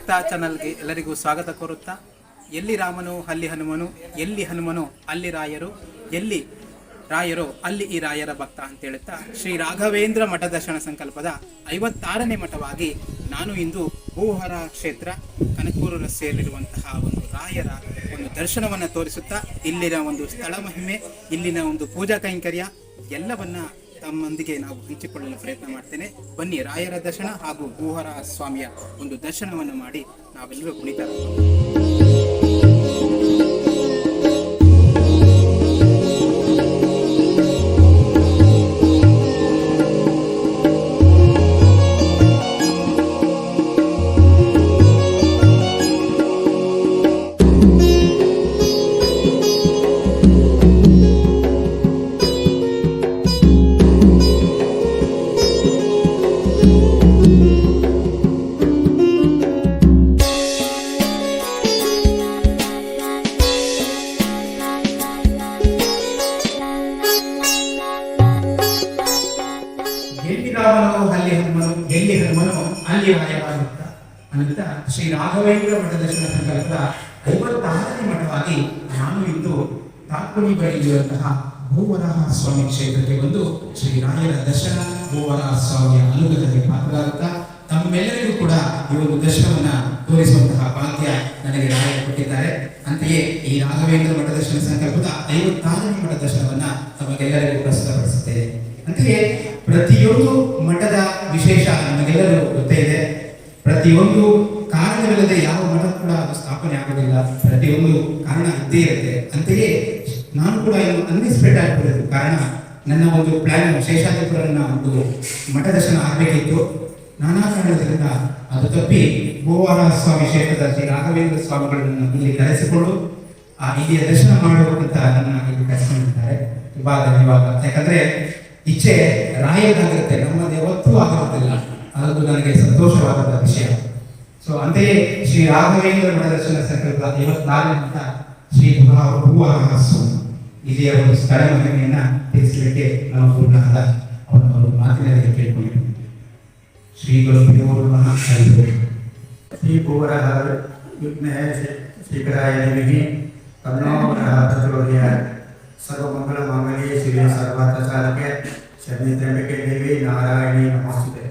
ಭಕ್ತ ಚಾನಲ್ಗೆ ಎಲ್ಲರಿಗೂ ಸ್ವಾಗತ ಕೋರುತ್ತಾ, ಎಲ್ಲಿ ರಾಮನು, ಅಲ್ಲಿ ಹನುಮನು, ಎಲ್ಲಿ ಹನುಮನು, ಅಲ್ಲಿ ರಾಯರು, ಎಲ್ಲಿ ರಾಯರು, ಅಲ್ಲಿ ಈ ರಾಯರ ಭಕ್ತ ಅಂತ ಹೇಳುತ್ತಾ, ಶ್ರೀ ರಾಘವೇಂದ್ರ ಮಠ ದರ್ಶನ ಸಂಕಲ್ಪದ ಐವತ್ತಾರನೇ ಮಠವಾಗಿ ನಾನು ಇಂದು ಭೂಹರ ಕ್ಷೇತ್ರ ಕನಕೂರು ರಸ್ತೆಯಲ್ಲಿರುವಂತಹ ಒಂದು ರಾಯರ ಒಂದು ದರ್ಶನವನ್ನು ತೋರಿಸುತ್ತಾ, ಇಲ್ಲಿನ ಒಂದು ಸ್ಥಳ ಮಹಿಮೆ, ಇಲ್ಲಿನ ಒಂದು ಪೂಜಾ ಕೈಂಕರ್ಯ, ಎಲ್ಲವನ್ನ ತಮ್ಮೊಂದಿಗೆ ನಾವು ಹಂಚಿಕೊಳ್ಳಲು ಪ್ರಯತ್ನ ಮಾಡ್ತೇನೆ. ಬನ್ನಿ, ರಾಯರ ದರ್ಶನ ಹಾಗೂ ಗುಹರ ಸ್ವಾಮಿಯ ಒಂದು ದರ್ಶನವನ್ನು ಮಾಡಿ ನಾವೆಲ್ಲರೂ ಕುಣಿತ ಭೂವರಹ ಸ್ವಾಮಿ ಕ್ಷೇತ್ರಕ್ಕೆ ಬಂದು ಶ್ರೀ ರಾಯರ ದರ್ಶನ ಮೂವರಹ ಸ್ವಾಮಿಯ ಅನುಗ್ರಹಕ್ಕೆ ಪಾತ್ರರಾಗುತ್ತಾ ತಮ್ಮೆಲ್ಲರಿಗೂ ಕೂಡ ಈ ಒಂದು ದರ್ಶನವನ್ನ ತೋರಿಸುವಂತಹ ಭಾಗ್ಯ ನನಗೆ ರಾಯರು ಕೊಟ್ಟಿದ್ದಾರೆ. ಅಂತೆಯೇ ಈ ರಾಘವೇಂದ್ರ ಮಠ ದರ್ಶನ ಸಂಕಲ್ಪದ ಐವತ್ತಾರನೇ ಮಠ ದರ್ಶನವನ್ನ ತಮಗೆಲ್ಲರಿಗೂ ಪ್ರಸ್ತುತಪಡಿಸುತ್ತೇನೆ. ಅಂತೆಯೇ ಪ್ರತಿಯೊಂದು ಮಠದ ವಿಶೇಷ ನಮಗೆಲ್ಲರೂ ಗೊತ್ತೇ ಇದೆ. ಪ್ರತಿಯೊಂದು ಕಾರಣವಿಲ್ಲದೆ ಯಾವ ಮಠ ಕೂಡ ಸ್ಥಾಪನೆ ಆಗೋದಿಲ್ಲ. ಪ್ರತಿಯೊಂದು ಕಾರಣ ಇದ್ದೇ ಇರುತ್ತೆ. ಅಂತೆಯೇ ನಾನು ಕೂಡ ಇನ್ನು ಅನ್ಎಕ್ಸ್ಪೆಕ್ಟ್ ಆಗಿಬಿಡೋದು ಕಾರಣ ನನ್ನ ಒಂದು ಪ್ಲಾನ್ ಶೇಷಾದ್ರಿಪುರನ ಒಂದು ಮಠ ದರ್ಶನ ಆಗಬೇಕಿತ್ತು. ನಾನಾ ಕಾರಣದಿಂದ ಅದು ತಪ್ಪಿ ಗೋವಾರ ಸ್ವಾಮಿ ಕ್ಷೇತ್ರದ ಶ್ರೀ ರಾಘವೇಂದ್ರ ಸ್ವಾಮಿಗಳನ್ನು ಇಲ್ಲಿ ಕರೆಸಿಕೊಂಡು ಆ ಇಲ್ಲಿಯ ದರ್ಶನ ಮಾಡಬೇಕಂತ ನನ್ನ ಇಲ್ಲಿ ಕರೆಸಿಕೊಂಡಿದ್ದಾರೆ. ಇವಾಗ ಇವಾಗ ಯಾಕಂದ್ರೆ ಇಚ್ಛೆ ರಾಯದಾಗಿರುತ್ತೆ ನಮ್ಮದು ಯಾವತ್ತೂ ಆಗಿರುತ್ತಿಲ್ಲ ಅದು ನನಗೆ ಸಂತೋಷವಾದ ವಿಷಯ. ಸೊ ಅಂತೆಯೇ ಶ್ರೀ ರಾಘವೇಂದ್ರ ಮಠ ದರ್ಶನ ಸಂಕಲ್ಪ ಐವತ್ನಾಲ್ಕು ಮಠ ಶ್ರೀ ಭೂವರಾಹ ಸ್ವಾಮಿ ಇಲ್ಲಿಯ ಒಂದು ಸ್ಥಳ ಮಹಿಮೆಯನ್ನ ತಿಳಿಸಲಿಕ್ಕೆ ನಾವು ಪೂರ್ಣವಾದ ಅವರ ಒಂದು ಮಾತಿನಲ್ಲಿ ಕೇಳಿಕೊಂಡಿದ್ದೇವೆ ಶ್ರೀ ಗುರುಭ್ಯೋ ನಮಃ ಹರಿ ಓಂ. श्री भूवरः विघ्नः श्रीकराय नमः तन्नो वरः प्रचोदयात् सर्वमङ्गलमाङ्गल्ये शिवे सर्वार्थसाधके शरण्ये त्र्यम्बके देवी नारायणी नमोस्तुते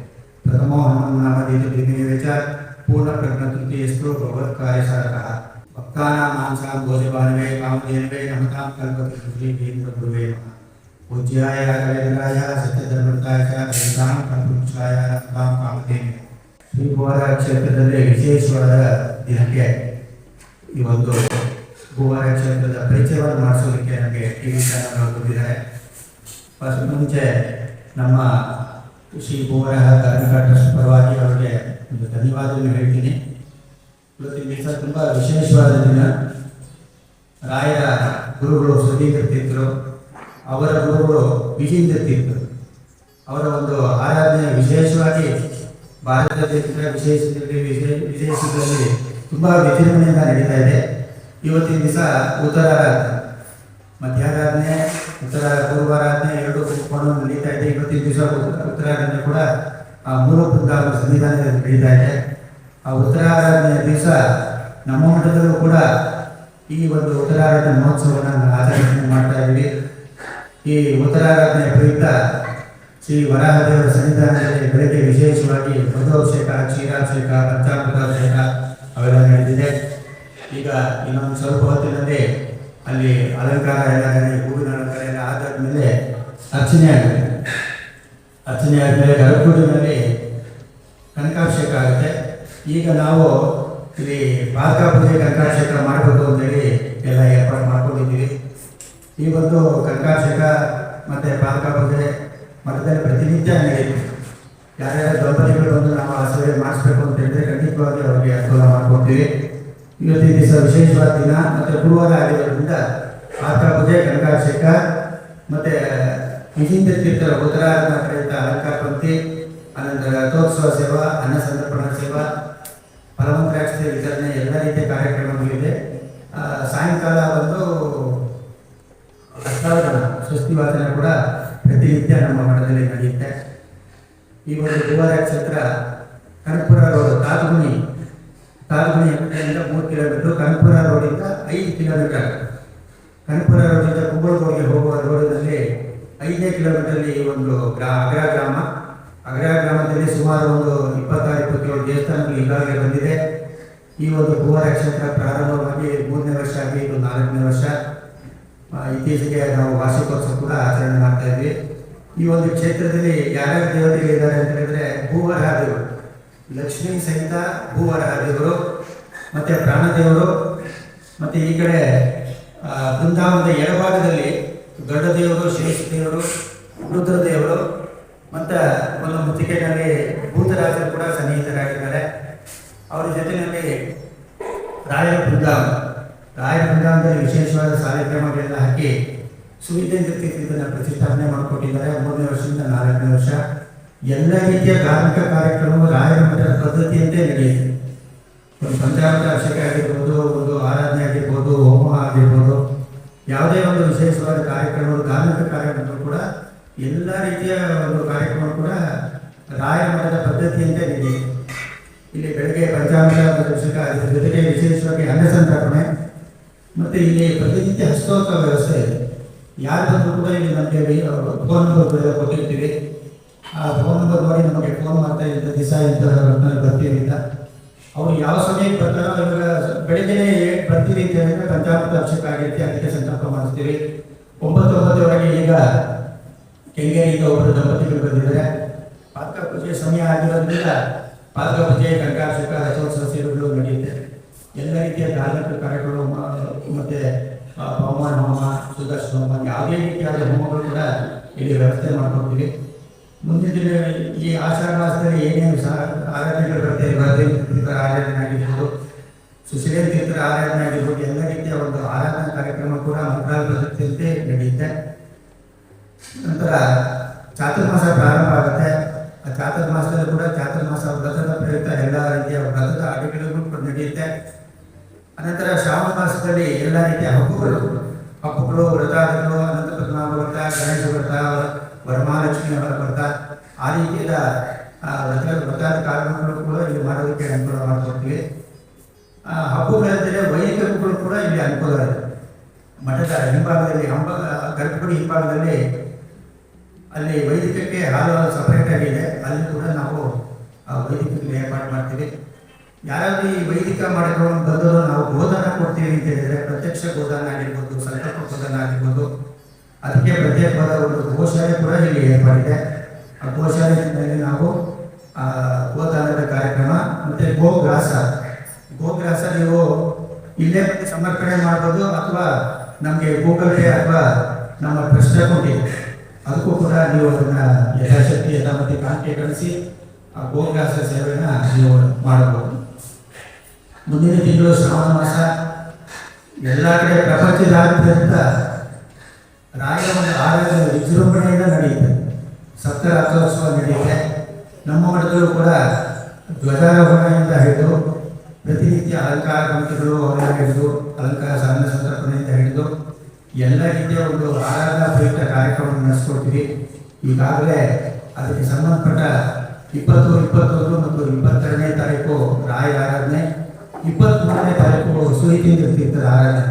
प्रथमो हनुमन् नाम दिव्यदिने च पूर्णप्रज्ञतृतीयस्तु भगवत्कार्यसारकः भक्तानां मांसां भोजभानवे कामधेनवे नमतां कल्पतु श्रीवीन्द्रगुरुवे नमः पूज्याय राघवेन्द्राय सत्यधर्मताय च रवितां कल्पवृक्षाय नमतां कामधेनवे ಶ್ರೀ ಭೂವಾರ ಕ್ಷೇತ್ರದಲ್ಲಿ ವಿಶೇಷವಾದ ದಿನಕ್ಕೆ ಈ ಒಂದು ಭೂವಾರ ಕ್ಷೇತ್ರದ ಪರಿಚಯವನ್ನು ಮಾಡಿಸೋದಕ್ಕೆ ನನಗೆ ಟಿ ವಿ ಚಾನಲ್ ಬಂದಿದ್ದಾರೆ ಫಸ್ಟ್ ಮುಂಚೆ ನಮ್ಮ ಶ್ರೀ ಭೂವಾರ ಧಾರ್ಮಿಕ ಟ್ರಸ್ಟ್ ಪರವಾಗಿ ಅವರಿಗೆ ಒಂದು ಧನ್ಯವಾದವನ್ನು ಹೇಳ್ತೀನಿ ಇವತ್ತಿನ ದಿವಸ ತುಂಬ ವಿಶೇಷವಾದ ದಿನ. ರಾಯರ ಗುರುಗಳು ಸುಧೀಂದ್ರ ಅವರ ಗುರುಗಳು ವಿಜೇಂದ್ರ ತೀರ್ಥರು. ಅವರ ಒಂದು ಆರಾಧನೆ ವಿಶೇಷವಾಗಿ ಭಾರತ ದೇಶದ ವಿಶೇಷದಲ್ಲಿ ವಿಶೇ- ವಿದೇಶದಲ್ಲಿ ತುಂಬ ವಿಜೃಂಭಣೆಯಿಂದ ನಡೀತಾ ಇದೆ. ಇವತ್ತಿನ ದಿವಸ ಉತ್ತರಾರಾಧನೆ. ಮಧ್ಯಾರಾಧನೆ ಉತ್ತರ ಪೂರ್ವಾರಾಧನೆ ಎರಡು ಕೂತ್ಕೊಂಡು ನಡೀತಾ ಇದೆ. ಇವತ್ತಿನ ದಿವಸ ಉತ್ತರಾರಾಧನೆ ಕೂಡ ಆ ಮೂರು ಬೃಂದಾವನ ಸನ್ನಿಧಾನದಲ್ಲಿ ನಡೀತಾ ಇದೆ. ಆ ಉತ್ತರಾರಾಧನೆಯ ದಿವಸ ನಮ್ಮ ಮಠದಲ್ಲೂ ಕೂಡ ಈ ಒಂದು ಉತ್ತರಾರಾಧನೆ ಮಹೋತ್ಸವವನ್ನು ಆಚರಣೆ ಮಾಡ್ತಾ ಇದ್ದೀವಿ. ಈ ಉತ್ತರಾರಾಧನೆ ಪ್ರಯುಕ್ತ ಶ್ರೀ ವರಾಹದೇವರ ಸನ್ನಿಧಾನದಲ್ಲಿ ಬೆಳಗ್ಗೆ ವಿಶೇಷವಾಗಿ ಮಧುಅಭಿಷೇಕ ಕ್ಷೀರಾಭಿಷೇಕ, ಪಂಚಾಮೃತಾಭಿಷೇಕ ಅವೆಲ್ಲ ನಡೆದಿದೆ. ಈಗ ಇನ್ನೊಂದು ಸ್ವಲ್ಪ ಹೊತ್ತಿನಲ್ಲಿ ಅಲ್ಲಿ ಅಲಂಕಾರ ಎಲ್ಲ ಹೂವಿನ ಅಲಂಕಾರ ಎಲ್ಲ ಆದಾದ್ಮೇಲೆ ಅರ್ಚನೆ ಆಗುತ್ತೆ. ಅರ್ಚನೆ ಆದಮೇಲೆ ಗರ್ಭಗುಡಿನಲ್ಲಿ ಕನಕಾಭಿಷೇಕ ಆಗುತ್ತೆ. ಈಗ ನಾವು ಇಲ್ಲಿ ಬಾಲಕಾ ಪೂಜೆ ಕನಕಾಭಿಷೇಕ ಮಾಡಬೇಕು ಅಂತೇಳಿ ಎಲ್ಲ ಏರ್ಪಾಡು ಮಾಡ್ಕೊಂಡಿದ್ದೀವಿ. ಈ ಒಂದು ಕಂಕಾಶೇಖ ಮತ್ತು ಪಾದಕ ಪೂಜೆ ಮಠದಲ್ಲಿ ಪ್ರತಿನಿತ್ಯ ನಡೆಯುತ್ತೆ. ಯಾರ್ಯಾರು ದಂಪತಿಗಳು ಬಂದು ನಾವು ಆ ಸೇವೆ ಮಾಡಿಸ್ಬೇಕು ಅಂತ ಹೇಳಿದ್ರೆ ಖಂಡಿತವಾಗಿ ಅವರಿಗೆ ಅನುಕೂಲ ಮಾಡ್ಕೊತೀವಿ ಇವತ್ತಿನ ದಿವಸ ವಿಶೇಷವಾದ ದಿನ ಮತ್ತು ಗುರುವಾರ ಆಗಿರೋದ್ರಿಂದ ಪಾದಕ ಪೂಜೆ ಕನಕಾಭಿಷೇಕ ಮತ್ತು ವಿಜೇಂದ್ರ ತೀರ್ಥರ ಉತ್ತರಾಯಣ ಪ್ರಯುಕ್ತ ಅಲಂಕಾರ ಪಂಕ್ತಿ, ಅನಂತರ ರಥೋತ್ಸವ ಸೇವಾ, ಅನ್ನ ಸಂತರ್ಪಣಾ ಸೇವಾ ಫಲಮಂತ್ರಾಕ್ಷತೆ ವಿತರಣೆ ಎಲ್ಲ ರೀತಿಯ ಕಾರ್ಯಕ್ರಮಗಳಿದೆ. ಸಾಯಂಕಾಲ ಒಂದು ಅಷ್ಟಾವರಣ ಸ್ವಸ್ತಿ ವಾಚನ ಕೂಡ ಪ್ರತಿನಿತ್ಯ ನಮ್ಮ ಮಠದಲ್ಲಿ ನಡೆಯುತ್ತೆ. ಈ ಒಂದು ದೇವಾಲಯ ಕ್ಷೇತ್ರ ಕನಕಪುರ ರೋಡ್ ತಾತಗುಣಿ ತಾಲೂಕಿನ ಹೆಬ್ಬಳ್ಳಿಯಿಂದ ಮೂರು ಕಿಲೋಮೀಟರ್. ಕನಕಪುರ ರೋಡಿಂದ ಐದು ಕಿಲೋಮೀಟರ್. ಕನಕಪುರ ರೋಡಿಂದ ಕುಂಬಳಗೋಗೆ ಹೋಗುವ ರೋಡಿನಲ್ಲಿ ಐದನೇ ಕಿಲೋಮೀಟರ್ಲಿ ಒಂದು ಗ್ರಾ ಅಗ್ರ ಗ್ರಾಮ. ಅಗ್ರ ಗ್ರಾಮದಲ್ಲಿ ಸುಮಾರು ಒಂದು ಇಪ್ಪತ್ತಾರು ಇಪ್ಪತ್ತೇಳು ದೇವಸ್ಥಾನಗಳು ಈಗಾಗಲೇ ಬಂದಿದೆ. ಈ ಒಂದು ಭೂ ಕ್ಷೇತ್ರ ಪ್ರಾರಂಭವಾಗಿ ಮೂರನೇ ವರ್ಷ ಆಗಿ ಇದು ನಾಲ್ಕನೇ ವರ್ಷ. ಇತ್ತೀಚೆಗೆ ನಾವು ವಾರ್ಷಿಕೋತ್ಸವ ಕೂಡ ಆಚರಣೆ ಮಾಡ್ತಾ ಇದ್ವಿ. ಈ ಒಂದು ಕ್ಷೇತ್ರದಲ್ಲಿ ಯಾರ್ಯಾರ ದೇವತೆಗಳು ಇದ್ದಾರೆ ಅಂತ ಹೇಳಿದ್ರೆ ಭೂವರಹ ದೇವರು, ಲಕ್ಷ್ಮೀ ಸಹಿತ ಭೂವರಹ ದೇವರು, ಮತ್ತೆ ಪ್ರಾಣದೇವರು ಮತ್ತೆ ಈ ಕಡೆ ಬೃಂದಾವನದ ಎಡಭಾಗದಲ್ಲಿ ದೊಡ್ಡ ದೇವರು ಶ್ರೇಷ್ಠ ದೇವರು ರುದ್ರ ದೇವರು ಮತ್ತೆ ಒಂದು ಮುತ್ತಿಗೆನಲ್ಲಿ ಭೂತರಾಜರು ಕೂಡ ಸನ್ನಿಹಿತರಾಗಿದ್ದಾರೆ. ಅವರ ಜೊತೆಯಲ್ಲಿ ರಾಯರ ಬೃಂದಾವನ. ರಾಯರ ಬೃಂದಾವನದಲ್ಲಿ ವಿಶೇಷವಾದ ಕಾರ್ಯಕ್ರಮಗಳೆಲ್ಲ ಹಾಕಿ ಸುವಿಧೇಂದ್ರ ಇದನ್ನು ಪ್ರತಿಷ್ಠಾಪನೆ ಮಾಡಿಕೊಟ್ಟಿದ್ದಾರೆ. ಮೂರನೇ ವರ್ಷದಿಂದ ನಾಲ್ಕನೇ ವರ್ಷ. ಎಲ್ಲ ರೀತಿಯ ಧಾರ್ಮಿಕ ಕಾರ್ಯಕ್ರಮವು ರಾಯರ ಮಠದ ಪದ್ಧತಿಯಂತೆ ನಡೆಯುತ್ತೆ. ಒಂದು ಪಂಚಾಮೃತ ಅಭಿಷೇಕ ಆಗಿರ್ಬೋದು, ಒಂದು ಆರಾಧನೆ ಆಗಿರ್ಬೋದು, ಹೋಮ ಆಗಿರ್ಬೋದು, ಯಾವುದೇ ಒಂದು ವಿಶೇಷವಾದ ಕಾರ್ಯಕ್ರಮಗಳು ಧಾರ್ಮಿಕ ಕಾರ್ಯಕ್ರಮಗಳು ಕೂಡ ಎಲ್ಲ ರೀತಿಯ ಒಂದು ಕಾರ್ಯಕ್ರಮ ಕೂಡ ರಾಯರ ಮಠದ ಪದ್ಧತಿಯಂತೆ ನಡೆಯುತ್ತೆ ಬೆಳಗ್ಗೆ ಅಭಿಷೇಕ ಅದರ ಜೊತೆಗೆ ವಿಶೇಷವಾಗಿ ಅನ್ನ ಸಂತರ್ಪಣೆ ಮತ್ತು ಇಲ್ಲಿ ಪ್ರತಿನಿತ್ಯ ಹಸ್ತೋತ್ಸವ ವ್ಯವಸ್ಥೆ ಇದೆ. ಯಾರು ಬಂದರೂ ಕೂಡ ಇಲ್ಲಿ ನಮಗೆ ಫೋನ್ ನಂಬರ್ ಕೊಟ್ಟಿರ್ತೀವಿ. ಆ ಫೋನ್ ನಂಬರ್ ನೋಡಿ ನಮಗೆ ಫೋನ್ ಮಾಡ್ತಾ ಇದ್ದ ದಿಸ ಇಂಥ ಬರ್ತಿರಲಿಲ್ಲ ಅವರು ಯಾವ ಸಮಯಕ್ಕೆ ಬರ್ತಾರೋ ಇವಾಗ ಬೆಳಿಗ್ಗೆ ಬರ್ತೀರಿ ಅಂದರೆ ಪಂಚಾಮೃತ ಅಭಿಷೇಕ ಆಗಿರುತ್ತೆ ಅದಕ್ಕೆ ಸಂಕಲ್ಪ ಮಾಡಿಸ್ತೀವಿ. ಒಂಬತ್ತು ಒಂಬತ್ತುವರೆಗೆ ಈಗ ಕೆಂಗೇರಿಗೆ ಒಬ್ಬರು ದಂಪತಿಗಳು ಬಂದಿದ್ದಾರೆ. ಪಾತ್ರ ಪೂಜೆ ಸಮಯ ಆಗಿರೋದ್ರಿಂದ ಪಾಕ ಪೂಜೆ ಕನಕಾಭಿಷೇಕ ರಥೋತ್ಸವ ಸೇವೆಗಳು ನಡೆಯುತ್ತೆ. ಎಲ್ಲ ರೀತಿಯ ಧಾರ್ಮಿಕ ಕಾರ್ಯಕ್ರಮ ಮತ್ತು ಪವಮಾನ, ಹೋಮ, ಸುದರ್ಶನ ಹೋಮ, ಯಾವುದೇ ರೀತಿಯಾದ ಹೋಮಗಳು ಕೂಡ ಇಲ್ಲಿ ವ್ಯವಸ್ಥೆ ಮಾಡ್ಕೊಡ್ತೀವಿ. ಮುಂದಿನ ದಿನ ಈ ಆಷಾಢ ಮಾಸದಲ್ಲಿ ಏನೇನು ಸಹ ಆರಾಧನೆಗಳು ಭದ್ರೇಂದ್ರ ತೀರ್ಥರ ಆರಾಧನೆ ಆಗಿರ್ಬೋದು ಸುಶೀಲ ತೀರ್ಥರ ಆರಾಧನೆ ಆಗಿರ್ಬೋದು, ಎಲ್ಲ ರೀತಿಯ ಒಂದು ಆರಾಧನಾ ಕಾರ್ಯಕ್ರಮ ಕೂಡ ಮಂತ್ರಾಲ ನಡೆಯುತ್ತೆ. ನಂತರ ಚಾತುರ್ಮಾಸ ಪ್ರಾರಂಭ ಆಗುತ್ತೆ. ಆ ಚಾತುರ್ಮಾಸದಲ್ಲಿ ಕೂಡ ಚಾತುರ್ಮಾಸ ವ್ರತದ ಪ್ರಯುಕ್ತ ಎಲ್ಲ ರೀತಿಯ ವ್ರತದ ಅಡುಗೆಗಳು ಕೂಡ ನಡೆಯುತ್ತೆ. ಅನಂತರ ಶ್ರಾವಣ ಮಾಸದಲ್ಲಿ ಎಲ್ಲ ರೀತಿಯ ಹಬ್ಬಗಳು. ಹಬ್ಬಗಳು ವ್ರತಾದಿಗಳು ಅನಂತ ಪದ್ಮನಾಭ ವ್ರತ ಗಣೇಶ ವ್ರತ ವರಮಹಾಲಕ್ಷ್ಮಿ ಅವರ ವ್ರತ ಆ ರೀತಿಯ ವ್ರತ ವ್ರತಾದ ಕಾರ್ಯಕ್ರಮಗಳು ಕೂಡ ಇಲ್ಲಿ ಮಾಡೋದಕ್ಕೆ ಅನುಕೂಲ ಆ, ಹಬ್ಬಗಳಂತೆಯೇ ವೈದಿಕ ಹಬ್ಬಗಳು ಕೂಡ ಇಲ್ಲಿ ಅನುಕೂಲ ಇದೆ ಮಠದ ಹಿಂಭಾಗದಲ್ಲಿ ಹಂಬ ಗರ್ಭಗುಡಿ ಹಿಂಭಾಗದಲ್ಲಿ ಅಲ್ಲಿ ವೈದಿಕಕ್ಕೆ ಹಾಲು ಸಪ್ರೇಟ್ ಆಗಿದೆ ಅಲ್ಲಿ ಕೂಡ ನಾವು ಆ ವೈದಿಕಕ್ಕೆ ಏರ್ಪಾಡು ಮಾಡ್ತೀವಿ. ಯಾರಾದ್ರೂ ಈ ವೈದಿಕ ಮಾಡಿಕೊಂಡು ಬಂದರೂ ನಾವು ಗೋದಾನ ಕೊಡ್ತೀವಿ ಅಂತ ಹೇಳಿದರೆ, ಪ್ರತ್ಯಕ್ಷ ಗೋದಾನ ಆಗಿರ್ಬೋದು, ಸಂಕಲ್ಪ ಗೋದಾನ ಆಗಿರ್ಬೋದು, ಅದಕ್ಕೆ ಪ್ರತ್ಯೇಕವಾದ ಒಂದು ಗೋಶಾಲೆ ಕೂಡ ಇಲ್ಲಿ ಏರ್ಪಡಿದೆ. ಆ ಗೋಶಾಲೆಯಲ್ಲಿ ನಾವು ಗೋದಾನದ ಕಾರ್ಯಕ್ರಮ, ಮತ್ತೆ ಗೋಗ್ರಾಸ. ಗೋಗ್ರಾಸ ನೀವು ಇಲ್ಲೇ ಸಮರ್ಪಣೆ ಮಾಡ್ಬೋದು ಅಥವಾ ನಮಗೆ ಗೂಗಲ್ ಪೇ ಅಥವಾ ನಮ್ಮ ಪ್ರಶ್ನೆ ಅಕೌಂಟ್ ಇದೆ ಅದಕ್ಕೂ ಕೂಡ ನೀವು ಅದನ್ನ ಯಥಾಶಕ್ತಿ ಯಥಾಮತಿ ಕಾಣಿಕೆ ಕಳಿಸಿ ಆ ಗೋಂಗಾಸ ಸೇವೆಯನ್ನು ನೀವು ಮಾಡಬಹುದು. ಮುಂದಿನ ತಿಂಗಳು ಶ್ರಾವಣ ಮಾಸ. ಎಲ್ಲ ಕಡೆ ಪ್ರಪಂಚದಾದ್ಯಂತ ಒಂದು ಆರಾಧನೆ, ವಿಜೃಂಭಣೆಯಿಂದ ನಡೆಯುತ್ತೆ. ಸಪ್ತ ರಥೋತ್ಸವ ನಡೆಯುತ್ತೆ. ನಮ್ಮ ಮಠದಲ್ಲೂ ಕೂಡ ಧ್ವಜಾರೋಹಣೆಯಿಂದ ಹಿಡಿದು ಪ್ರತಿನಿತ್ಯ ಅಲಂಕಾರ ಕಂಪನಿಗಳು ಅವರ ಹಿಡಿದು, ಅಲಂಕಾರ ಸಾಧನ ಸಂತರ್ಪಣೆಯಿಂದ ಹಿಡಿದು ಎಲ್ಲ ರೀತಿಯ ಒಂದು ಆರಾಧನಾ ಪ್ರಯುಕ್ತ ಕಾರ್ಯಕ್ರಮ ನಡೆಸ್ಕೊಡ್ತೀವಿ. ಈಗಾಗಲೇ ಅದಕ್ಕೆ ಸಂಬಂಧಪಟ್ಟ ಇಪ್ಪತ್ತು, ಇಪ್ಪತ್ತೊಂದು ಮತ್ತು ಇಪ್ಪತ್ತೆರಡನೇ ತಾರೀಕು ರಾಯ ಆರಾಧನೆ. ಇಪ್ಪತ್ತ್ಮೂರನೇ ತಾರೀಕು ಸುಹಿತೇಂದ್ರ ತೀರ್ಥದ ಆರಾಧನೆ.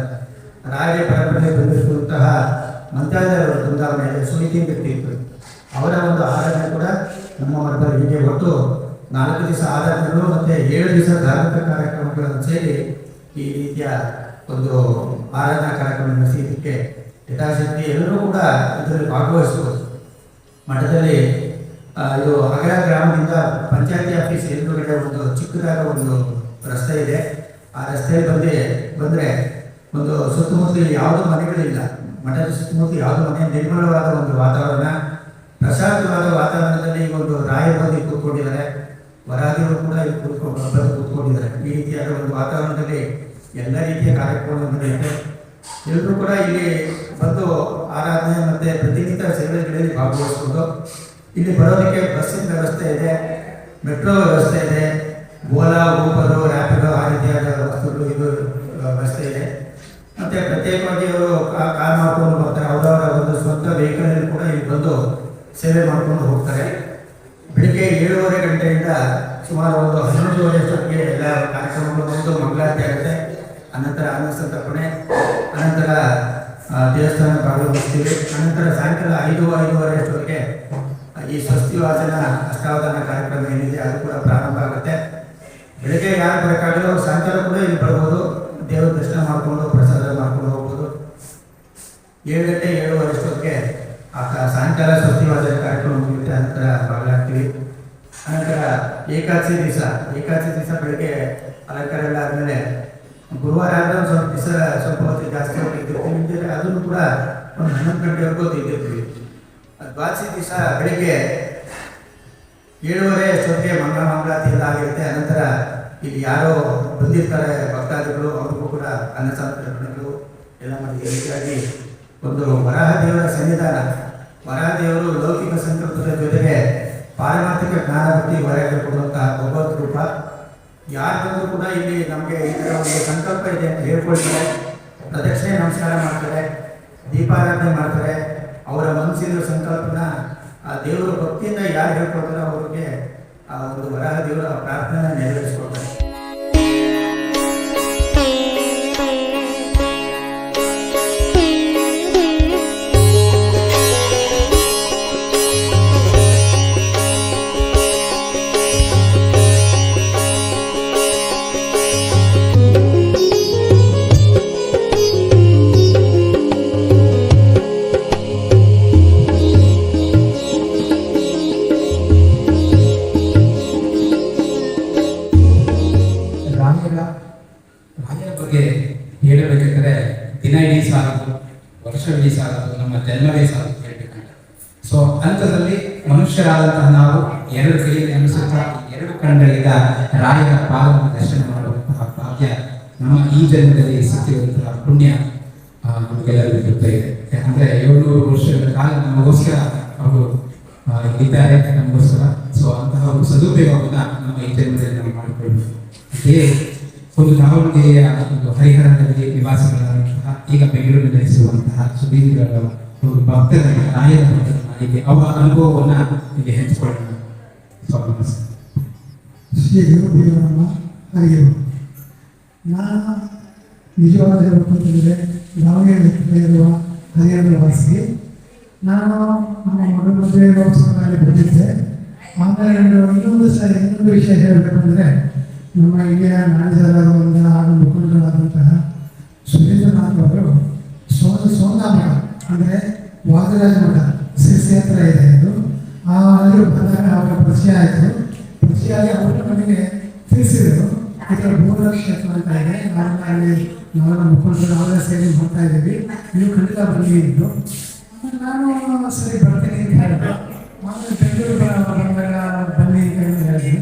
ರಾಯ ಪರಂಪರೆ ಬಂದಿರುವಂತಹ ಮಂತ್ರಾಲಯ ಬೃಂದಾವನೆಯಲ್ಲಿ ಸುಹಿತೇಂದ್ರ ತೀರ್ಥರು ಅವರ ಒಂದು ಆರಾಧನೆ ಕೂಡ ನಮ್ಮ ಮಠದಲ್ಲಿ ಹೀಗೆ ಹೊತ್ತು ನಾಲ್ಕು ದಿವಸ ಆರಾಧನೆಗಳು ಮತ್ತು ಏಳು ದಿವಸ ಧಾರ್ಮಿಕ ಕಾರ್ಯಕ್ರಮಗಳನ್ನು ಸೇರಿ ಈ ರೀತಿಯ ಒಂದು ಆರಾಧನಾ ಕಾರ್ಯಕ್ರಮ ನಡೆಸಿದ್ದಕ್ಕೆ ಯಥಾಶಕ್ತಿ ಎಲ್ಲರೂ ಕೂಡ ಇದರಲ್ಲಿ ಭಾಗವಹಿಸಬಹುದು. ಮಠದಲ್ಲಿ ಇದು ಅಗರ ಗ್ರಾಮದಿಂದ ಪಂಚಾಯತಿ ಆಫೀಸ್ ಎದುರುಗಡೆ ಒಂದು ಚಿಕ್ಕದಾದ ಒಂದು ರಸ್ತೆ ಇದೆ. ಆ ರಸ್ತೆಯಲ್ಲಿ ಬಂದು, ಬಂದರೆ ಒಂದು ಸುತ್ತಮುತ್ತ ಯಾವುದು ಮನೆಗಳಿಲ್ಲ ಮಠದ ಸುತ್ತಮುತ್ತ ಯಾವುದು ಮನೆ, ನಿರ್ಮಲವಾದ ಒಂದು ವಾತಾವರಣ, ಪ್ರಶಾಂತವಾದ ವಾತಾವರಣದಲ್ಲಿ ಒಂದು ರಾಯ ಬಂದು ಕೂತ್ಕೊಂಡಿದ್ದಾರೆ. ವರಾದಿಗಳು ಕೂಡ ಇಲ್ಲಿ ಕೂತ್ಕೊಂಡು ಕೂತ್ಕೊಂಡಿದ್ದಾರೆ. ಈ ರೀತಿಯಾದ ಒಂದು ವಾತಾವರಣದಲ್ಲಿ ಎಲ್ಲ ರೀತಿಯ ಕಾರ್ಯಕ್ರಮಗಳು ನಡೆಯುತ್ತೆ. ಎಲ್ಲರೂ ಕೂಡ ಇಲ್ಲಿ ಬಂದು ಆರಾಧನೆ ಮತ್ತೆ ಪ್ರತಿನಿತ್ಯ ಸೇವೆಗಳಲ್ಲಿ ಭಾಗವಹಿಸ್ಬೋದು ಇಲ್ಲಿ ಬರೋದಕ್ಕೆ ಬಸ್ಸಿನ ವ್ಯವಸ್ಥೆ ಇದೆ, ಮೆಟ್ರೋ ವ್ಯವಸ್ಥೆ ಇದೆ, ಓಲಾ, ಊಬರು, ರ್ಯಾಪಿಡೋ, ಆ ರೀತಿಯಾದ ವಸ್ತುಗಳು ಇದು ವ್ಯವಸ್ಥೆ ಇದೆ. ಮತ್ತೆ ಪ್ರತ್ಯೇಕವಾಗಿ ಅವರು ಕಾರ್ ಮಾಡ್ಕೊಂಡು ಬರ್ತಾರೆ. ಅವರವರ ಒಂದು ಸ್ವಂತ ವೆಹಿಕಲ್ ಕೂಡ ಇಲ್ಲಿ ಬಂದು ಸೇವೆ ಮಾಡ್ಕೊಂಡು ಹೋಗ್ತಾರೆ. ಬೆಳಿಗ್ಗೆ ಏಳುವರೆ ಗಂಟೆಯಿಂದ ಸುಮಾರು ಒಂದು ಹನ್ನೊಂದುವರೆ ಅಷ್ಟೊತ್ತಿಗೆ ಎಲ್ಲ ಕಾರ್ಯಕ್ರಮಗಳು ಬಂದು ಮಂಗಳಾರತಿ ಆಗುತ್ತೆ. ಅನಂತರ ಸಂತರ್ಪಣೆ ಅನಂತರ ದೇವಸ್ಥಾನ ಭಾಗವಹಿಸ್ತೀವಿ ಅನಂತರ ಸಾಯಂಕಾಲ ಐದು ಐದೂವರೆ ಅಷ್ಟೊತ್ತಿಗೆ ಈ ಸ್ವಸ್ತಿ ವಾಚನ ಅಷ್ಟಾವಧಾನ ಕಾರ್ಯಕ್ರಮ ಏನಿದೆ, ಅದು ಕೂಡ ಪ್ರಾರಂಭ ಆಗುತ್ತೆ. ಬೆಳಗ್ಗೆ ಯಾರು ಬೇಕಾಗಿರೋ ಸಾಯಂಕಾಲ ಕೂಡ ಇಲ್ಲಿ ಬರ್ಬೋದು. ದೇವರ ದರ್ಶನ ಮಾಡಿಕೊಂಡು, ಪ್ರಸಾದ ಮಾಡ್ಕೊಂಡು ಹೋಗ್ಬೋದು. ಏಳು ಗಂಟೆ ಏಳುವರೆ ಅಷ್ಟೊತ್ತಿಗೆ ಆ ಸಾಯಂಕಾಲ ಸ್ವಸ್ತಿ ವಾಚನ ಕಾರ್ಯಕ್ರಮ ಮುಗಿಯುತ್ತೆ, ಅನಂತರ ಭಾಗಲಾಗ್ತೀವಿ ಅನಂತರ ಏಕಾದಶಿ ದಿವಸ ಏಕಾದಶಿ ದಿವಸ ಬೆಳಗ್ಗೆ ಅಲಂಕಾರ ಎಲ್ಲ ಆದಮೇಲೆ ಗುರುವಾರ ಆದ್ರೂ ಸ್ವಲ್ಪ ದಿವಸ ಸ್ವಲ್ಪ ಹೊತ್ತು ಜಾಸ್ತಿ ಇದ್ದರೆ ಅದನ್ನು ಕೂಡ ಒಂದು ಹನ್ನೊಂದು ಗಂಟೆವರೆಗೂ ಅದು ಬಾಸಿ ದಿವಸ ಬೆಳಿಗ್ಗೆ ಏಳುವರೆ ಅಷ್ಟೊತ್ತಿಗೆ ಮಂಗಳ ಮಂಗಳಾತಿ ಎಲ್ಲ ಆಗಿರುತ್ತೆ. ಅನಂತರ ಇಲ್ಲಿ ಯಾರೋ ಬಂದಿರ್ತಾರೆ ಭಕ್ತಾದಿಗಳು, ಅವ್ರಿಗೂ ಕೂಡ ಅನ್ನ ಎಲ್ಲ ಮಾಡಿ ಈ ಒಂದು ವರಾಹ ದೇವರ ಸನ್ನಿಧಾನ. ವರಾಹ ದೇವರು ಲೌಕಿಕ ಸಂಕಲ್ಪದ ಜೊತೆಗೆ ಪಾರಮಾರ್ಥಿಕ ಜ್ಞಾನ ಭಕ್ತಿ ಹೊರಗೆ ಕೊಡುವಂತಹ ಭಗವತ್ ರೂಪ ಯಾರು ಬಂದರೂ ಕೂಡ ಇಲ್ಲಿ ನಮಗೆ ಈ ಥರ ಒಂದು ಸಂಕಲ್ಪ ಇದೆ ಅಂತ ಹೇಳ್ಕೊಳ್ತಾರೆ. ಪ್ರದಕ್ಷಿಣೆ ನಮಸ್ಕಾರ ಮಾಡ್ತಾರೆ, ದೀಪಾರಾಧನೆ ಮಾಡ್ತಾರೆ. ಅವರ ಮನಸ್ಸಿನ ಸಂಕಲ್ಪನ, ಆ ದೇವರ ಭಕ್ತಿಯಿಂದ ಯಾರು ಹೇಳ್ಕೊಳ್ತಾರೋ ಅವ್ರಿಗೆ ಆ ಒಂದು ವರಹ ದೇವರ ಪ್ರಾರ್ಥನೆ ನೆರವೇರಿಸ್ಕೊಳ್ತಾರೆ. ನಮ್ಮ ಈ ಜನ್ಮದಲ್ಲಿ ಸಿಕ್ಕಿರುವಂತಹ ಪುಣ್ಯ ನಮಗೆಲ್ಲರಿಗೂ ಇರುತ್ತೆ ಇದೆ. ಯಾಕಂದ್ರೆ ಏಳ್ನೂರು ವರ್ಷಗಳ ಕಾಲ ನಮಗೋಸ್ಕರ ಅವರು ಇದ್ದಾರೆ ನಮಗೋಸ್ಕರ. ಸೊ ಅಂತಹ ಒಂದು ಸದುಪಯೋಗವನ್ನ ನಮ್ಮ ಈ ಜನ್ಮದಲ್ಲಿ ನಾವು ಮಾಡಿಕೊಳ್ಬೇಕು. ಒಂದು ದಾವಣಗೆರೆಯ ಒಂದು ಹರಿಹರದಲ್ಲಿ ನಿವಾಸಿಗಳಾದಂತಹ ಈಗ ಬೆಂಗಳೂರಿನಲ್ಲಿ ನೆಲೆಸಿರುವಂತಹ ಸುದೀರ್ಘ ಒಂದು ಭಕ್ತರ ಭಕ್ತರ ನಾಯಿಗೆ ಅವರ ಅನುಭವವನ್ನ ಇಲ್ಲಿ ಹಂಚಿಕೊಳ್ಳೋಣ. ಸ್ವಾಮಿ. ಶ್ರೀ ಗುರುದೇವರಮ್ಮ ಹರಿಯು ನಾನು ನಿಜವಾದ ಹೇಳ್ಬೇಕಂತಂದರೆ ದಾವಣಗೆರೆ ಇರುವ ಹರಿಹರ ವಾಸಿ. ನಾನು ನಮ್ಮ ಮಗನ ಮದುವೆ ಮಹೋತ್ಸವದಲ್ಲಿ ಬಂದಿದ್ದೆ. ಆಮೇಲೆ ಇನ್ನೊಂದು ಸಾರಿ ಇನ್ನೊಂದು ವಿಷಯ ಹೇಳಬೇಕಂದ್ರೆ ನಮ್ಮ ಇಲ್ಲಿಯ ನಾಡಿದ ಹಾಗೂ ಮುಖಂಡರಾದಂತಹ ಸುರೇಂದ್ರನಾಥ್ ಅವರು ಸೋನ ಸೋನಾ ಮಠ ಅಂದರೆ ವಾದರಾಜ ಮಠ ಸಿರ್ಸಿ ಹತ್ರ ಇದೆ ಅದು. ಆ ಅಲ್ಲಿ ಬಂದಾಗ ಅವರ ಪರಿಚಯ ಆಯಿತು. ಪರಿಚಯ ಆಗಿ ಅವರು ನನಗೆ ತಿಳಿಸಿದರು. ಈ ಮೂರು ಕ್ಷೇತ್ರ ಅಂತ ಇದೆ. ನಾನು ಅಲ್ಲಿ ನಾವೆಲ್ಲ ಮುಖಂಡರು ನಾವೆಲ್ಲ ಸೇರಿ ಹೋಗ್ತಾ ಇದ್ದೀವಿ. ನೀವು ಖಂಡಿತ ಬನ್ನಿ ಇದ್ದು ನಾನು ಸರಿ ಬರ್ತೀನಿ ಅಂತ ಹೇಳಿದೆ. ಆಮೇಲೆ ಬೆಂಗಳೂರು ಬಂದಾಗ ಬನ್ನಿ ಅಂತ ಹೇಳಿದ್ವಿ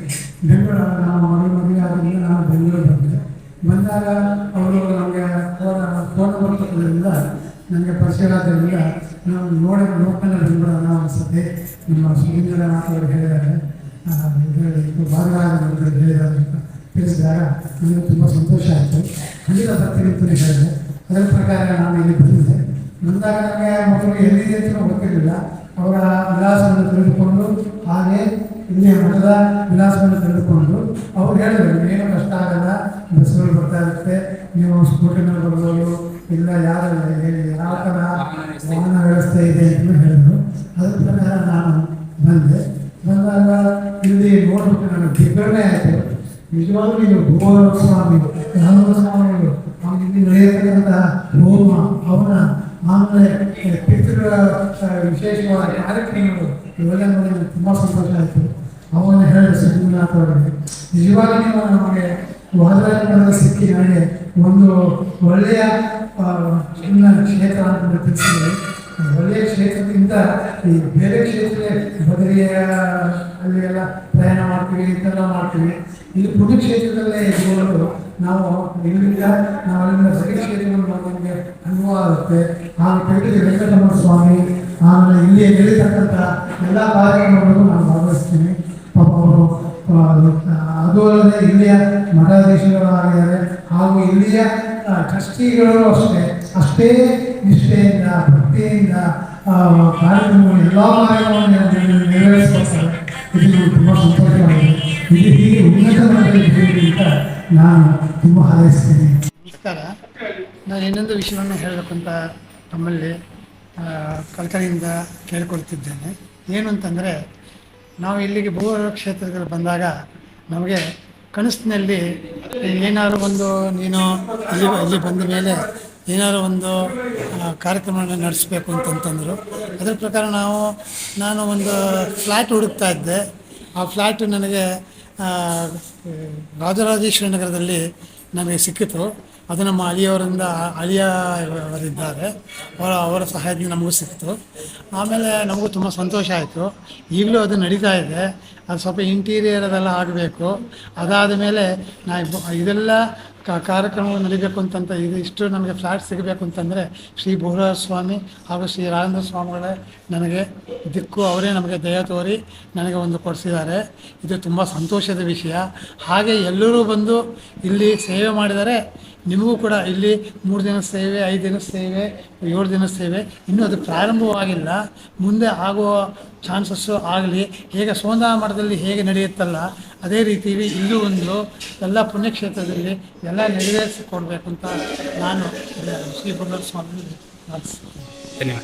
ಬೆಂಗಳೂರು ನಾವು ಮದುವೆ ಮದುವೆ ಆದ್ರಿಂದ ನಾನು ಬೆಂಗಳೂರು ಬಂದೆ. ಬಂದಾಗ ಅವರು ನಮಗೆ ಫೋನ್ ಫೋನ್ ಬರ್ತದ್ರಿಂದ ನನಗೆ ಪರಿಚಯ ಆದ್ರಿಂದ ನಾವು ನೋಡ ನೋಡ್ಕೊಂಡು ಅನ್ನೋ ಅನಿಸುತ್ತೆ. ನಮ್ಮ ಸುರೇಂದ್ರನಾಥ್ ಅವರು ಹೇಳಿದ್ದಾರೆ. ಆ, ಇದು ಇದು ಭಾಗವಾದ ಹೇಳಿದ್ದಾರೆ ತಿಳಿಸಿದಾಗ ನನಗೆ ತುಂಬ ಸಂತೋಷ ಆಯಿತು. ಅಲ್ಲಿಂದ ಬರ್ತೀನಿ ಅಂತ ಹೇಳಿದೆ ಅದರ ಪ್ರಕಾರ ನಾನು ಇಲ್ಲಿ ಬಂದಿದ್ದೆ. ಬಂದಾಗ ನನಗೆ ಮಕ್ಕಳು ಎಲ್ಲಿದೆ ಅಂತ ಗೊತ್ತಿರಲಿಲ್ಲ. ಅವರ ವಿಳಾಸವನ್ನು ತಿಳಿದುಕೊಂಡು ಹಾಗೆ ಇಲ್ಲಿ ಮಠದ ವಿಳಾಸವನ್ನು ತಿಳಿದುಕೊಂಡು ಅವರು ಹೇಳಿದ್ರು, ಏನು ಕಷ್ಟ ಆಗಲ್ಲ ಬಸ್ಗಳು ಬರ್ತಾ ಇರುತ್ತೆ. ನೀವು ಸ್ಕೂಟಿ ಮೇಲೆ ಬರ್ಬೋದು, ಇಲ್ಲ ಯಾರು ಯಾವ ಥರ ವಾಹನ ವ್ಯವಸ್ಥೆ ಇದೆ ಅಂತ ಹೇಳಿದ್ರು. ಅದ್ರ ಪ್ರಕಾರ ನಾನು ಬಂದೆ. ಬಂದಾಗ ಇಲ್ಲಿ ನೋಡ್ಬಿಟ್ಟು ನನಗೆ ದಿಗ್ಗರಣೆ ಆಯಿತು. ನಿಜವಾಗ್ಲೂ ಇದು ಭೂಗೋಳ ಸ್ವಾಮಿ ರಾಮ ಸ್ವಾಮಿಗಳು ಇಲ್ಲಿ ನಡೆಯತಕ್ಕಂತಹ ಹೋಮ ಅವನ ಆಮೇಲೆ ಪಿತೃಗಳ ವಿಶೇಷವಾದ ಕಾರ್ಯಕ್ರಮಗಳು, ಇವೆಲ್ಲ ತುಂಬಾ ತುಂಬ ಸಂತೋಷ ಆಯಿತು. ಅವನ್ನ ಹೇಳಿದ ಸಿದ್ದನಾಥ್ ಅವರಿಗೆ ನಿಜವಾಗಿ ನೀವು ನಮಗೆ ವಾದರಾಜ ಸಿಕ್ಕಿ ನನಗೆ ಒಂದು ಒಳ್ಳೆಯ ಚಿನ್ನ ಕ್ಷೇತ್ರ ಅಂತ ತಿಳಿಸಿದ್ರು ಒಳ್ಳೆಯ ಕ್ಷೇತ್ರಕ್ಕಿಂತ ಈ ಬೇರೆ ಕ್ಷೇತ್ರ ಬದಲಿಯ ಅಲ್ಲಿ ಎಲ್ಲ ಪ್ರಯಾಣ ಮಾಡ್ತೀವಿ ಇಂಥೆಲ್ಲ ಮಾಡ್ತೀವಿ. ಇಲ್ಲಿ ಪುಣ್ಯಕ್ಷೇತ್ರದಲ್ಲೇ ಇದ್ಕೊಂಡು ನಾವು ಇಲ್ಲಿಂದ ನಾವು ಅಲ್ಲಿಂದ ಕ್ಷೇತ್ರಗಳು ನಮಗೆ ಅನುಭವ ಆಗುತ್ತೆ. ಹಾಗೆ ಪೆಟ್ಟಿಗೆ ವೆಂಕಟರಮಣ ಸ್ವಾಮಿ ಆಮೇಲೆ ಇಲ್ಲಿ ನಡೀತಕ್ಕಂಥ ಎಲ್ಲ ಕಾರ್ಯಕ್ರಮಗಳು ನಾನು ಭಾಗವಹಿಸ್ತೀನಿ. ಪಾಪ ಅವರು ಅದು ಅಲ್ಲದೆ ಇಲ್ಲಿಯ ಮಠಾಧೀಶರು ಆಗಿದ್ದಾರೆ. ಹಾಗೂ ಇಲ್ಲಿಯ ಟ್ರಸ್ಟಿಗಳು ಅಷ್ಟೇ ಅಷ್ಟೇ ನಿಷ್ಠೆಯಿಂದ, ಭಕ್ತಿಯಿಂದ ಕಾರ್ಯಕ್ರಮ ಎಲ್ಲ ಕಾರ್ಯಕ್ರಮಗಳನ್ನು ನೆರವೇರಿಸ್ಕೊಳ್ತಾರೆ ಇದು ತುಂಬ ಸಂತೋಷವಾಗಿದೆ. ಇದು ಹೀಗೆ ಉನ್ನತ ಮಟ್ಟದಲ್ಲಿ ಬೆಳೀಲಿ ಅಂತ ನಾನು ತುಂಬ ಹಾರೈಸ್ತೇನೆ. ನಮಸ್ಕಾರ. ನಾನು ಇನ್ನೊಂದು ವಿಷಯವನ್ನು ಹೇಳಬೇಕಂತ ತಮ್ಮಲ್ಲಿ ಆ, ಕಳಕಳಿಯಿಂದ ಕೇಳಿಕೊಳ್ತಿದ್ದೇನೆ. ಏನು ಅಂತಂದರೆ ನಾವು ಇಲ್ಲಿಗೆ ಭೂ ಕ್ಷೇತ್ರಗಳು ಬಂದಾಗ ನಮಗೆ ಕನಸಿನಲ್ಲಿ ಏನಾದ್ರು ಒಂದು ನೀನು ಅಲ್ಲಿ ಇಲ್ಲಿ ಬಂದ ಮೇಲೆ ಏನಾದ್ರು ಒಂದು ಕಾರ್ಯಕ್ರಮ ನಡೆಸಬೇಕು ಅಂತಂತಂದರು. ಅದರ ಪ್ರಕಾರ ನಾವು, ನಾನು ಒಂದು ಫ್ಲ್ಯಾಟ್ ಹುಡುಕ್ತಾ ಇದ್ದೆ. ಆ ಫ್ಲ್ಯಾಟ್ ನನಗೆ ರಾಜರಾಜೇಶ್ವರಿ ನಗರದಲ್ಲಿ ನಮಗೆ ಸಿಕ್ಕಿತು. ಅದು ನಮ್ಮ ಅಳಿಯವರಿಂದ, ಅಳಿಯ ಅವರಿದ್ದಾರೆ. ಅವರ ಅವರ ಸಹಾಯದಿಂದ ನಮಗೂ ಸಿಕ್ತು ಆಮೇಲೆ ನಮಗೂ ತುಂಬ ಸಂತೋಷ ಆಯಿತು. ಈಗಲೂ ಅದು ನಡೀತಾ ಇದೆ. ಅದು ಸ್ವಲ್ಪ ಇಂಟೀರಿಯರ್ ಅದೆಲ್ಲ ಆಗಬೇಕು. ಅದಾದ ಮೇಲೆ ನಾ ಇದೆಲ್ಲ ಕಾರ್ಯಕ್ರಮಗಳು ನಡಿಬೇಕು ಅಂತಂತ ಇದು ಇಷ್ಟು ನಮಗೆ ಫ್ಲ್ಯಾಟ್ ಸಿಗಬೇಕು ಅಂತಂದರೆ ಶ್ರೀ ಬೋಹರಾಜ ಸ್ವಾಮಿ ಹಾಗೂ ಶ್ರೀ ರಾಜೇಂದ್ರ ಸ್ವಾಮಿಗಳೇ ನನಗೆ ದಿಕ್ಕು ಅವರೇ ನಮಗೆ ದಯ ತೋರಿ ನನಗೆ ಒಂದು ಕೊಡಿಸಿದ್ದಾರೆ. ಇದು ತುಂಬ ಸಂತೋಷದ ವಿಷಯ. ಹಾಗೆ ಎಲ್ಲರೂ ಬಂದು ಇಲ್ಲಿ ಸೇವೆ ಮಾಡಿದರೆ ನಿಮಗೂ ಕೂಡ ಇಲ್ಲಿ ಮೂರು ದಿನ ಸೇವೆ, ಐದು ದಿನ ಸೇವೆ, ಏಳು ದಿನ ಸೇವೆ. ಇನ್ನೂ ಅದು ಪ್ರಾರಂಭವಾಗಿಲ್ಲ. ಮುಂದೆ ಆಗುವ ಚಾನ್ಸಸ್ಸು ಆಗಲಿ. ಹೇಗೆ ಸೋಂದಾ ಮಠದಲ್ಲಿ ಹೇಗೆ ನಡೆಯುತ್ತಲ್ಲ, ಅದೇ ರೀತಿಯಲ್ಲಿ ಇಲ್ಲೂ ಒಂದು ಎಲ್ಲ ಪುಣ್ಯಕ್ಷೇತ್ರದಲ್ಲಿ ಎಲ್ಲ ನೆರವೇರಿಸಿಕೊಡ್ಬೇಕು ಅಂತ ನಾನು ಶ್ರೀ ಗುರುನಾಥ ಸ್ವಾಮಿ ಧನ್ಯವಾದ.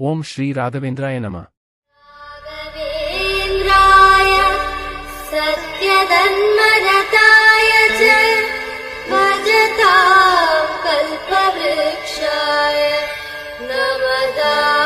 ॐ श्री राघवेन्द्राय नम। नवेन्द्राय सत्यदन्मरताय च भगता कल्पवृक्षाय नमदा